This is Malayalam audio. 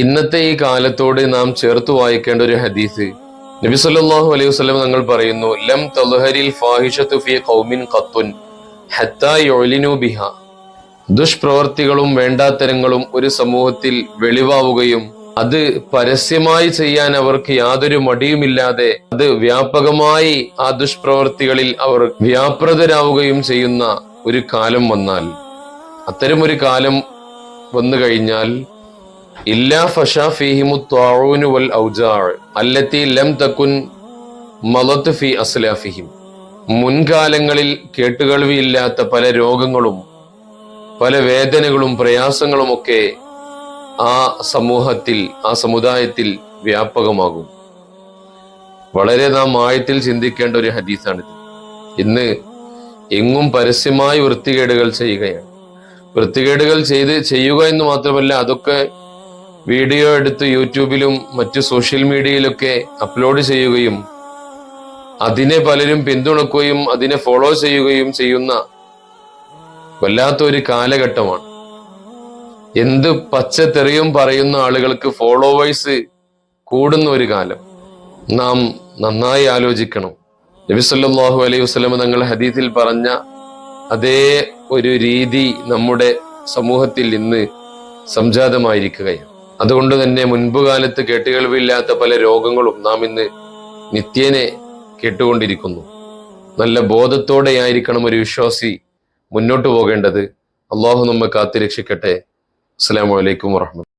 ഇന്നത്തെ ഈ കാലത്തോട് നാം ചേർത്ത് വായിക്കേണ്ട ഒരു ഹദീസ്. നബി സല്ലല്ലാഹു അലൈഹി വസല്ലം തങ്ങൾ പറയുന്നു ലം തൽഹരിൽ ഫാഹിഷത്തു ഫീ ഖൗമിൻ ഖത്തുൻ ഹത്താ ബിഹ. ദുഷ്പ്രവർത്തികളും വേണ്ടാത്തരങ്ങളും ഒരു സമൂഹത്തിൽ വെളിവാവുകയും അത് പരസ്യമായി ചെയ്യാൻ അവർക്ക് യാതൊരു മടിയുമില്ലാതെ അത് വ്യാപകമായി ആ ദുഷ്പ്രവർത്തികളിൽ അവർ വ്യാപൃതരാവുകയും ചെയ്യുന്ന ഒരു കാലം വന്നാൽ. അത്തരമൊരു കാലം വന്നു കഴിഞ്ഞാൽ ഇല്ലാ വൽ ലം ഫി അസ്ലാഫിഹിം. മുൻകാലങ്ങളിൽ കേട്ടുകേൾവിയില്ലാത്ത പല രോഗങ്ങളും പല വേദനകളും പ്രയാസങ്ങളും ഒക്കെ ആ സമൂഹത്തിൽ ആ സമുദായത്തിൽ വ്യാപകമാകും. വളരെ നാം ആഴത്തിൽ ചിന്തിക്കേണ്ട ഒരു ഹദീസാണിത്. ഇന്ന് എങ്ങും പരസ്യമായി വൃത്തികേടുകൾ ചെയ്യുകയാണ്. വൃത്തികേടുകൾ ചെയ്ത് ചെയ്യുക എന്ന് മാത്രമല്ല അതൊക്കെ വീഡിയോ എടുത്ത് യൂട്യൂബിലും മറ്റു സോഷ്യൽ മീഡിയയിലൊക്കെ അപ്ലോഡ് ചെയ്യുകയും അതിനെ പലരും പിന്തുണക്കുകയും അതിനെ ഫോളോ ചെയ്യുകയും ചെയ്യുന്ന വല്ലാത്തൊരു കാലഘട്ടമാണ്. എന്ത് പച്ചത്തെറിയും പറയുന്ന ആളുകൾക്ക് ഫോളോവേഴ്സ് കൂടുന്ന ഒരു കാലം. നാം നന്നായി ആലോചിക്കണം. നബി സല്ലല്ലാഹു അലൈഹി വസ്ലം തങ്ങൾ ഹദീസിൽ പറഞ്ഞ അതേ ഒരു രീതി നമ്മുടെ സമൂഹത്തിൽ ഇന്ന് സംജാതമായിരിക്കുകയാണ്. അതുകൊണ്ട് തന്നെ മുൻപ് കാലത്ത് കേട്ടുകേൾവില്ലാത്ത പല രോഗങ്ങളും നാം ഇന്ന് നിത്യേനെ കേട്ടുകൊണ്ടിരിക്കുന്നു. നല്ല ബോധത്തോടെയായിരിക്കണം ഒരു വിശ്വാസി മുന്നോട്ട് പോകേണ്ടത്. അള്ളാഹു നമ്മെ കാത്തിരക്ഷിക്കട്ടെ. അസ്സാം വലൈക്കും വറഹ്മത്തുള്ളാഹി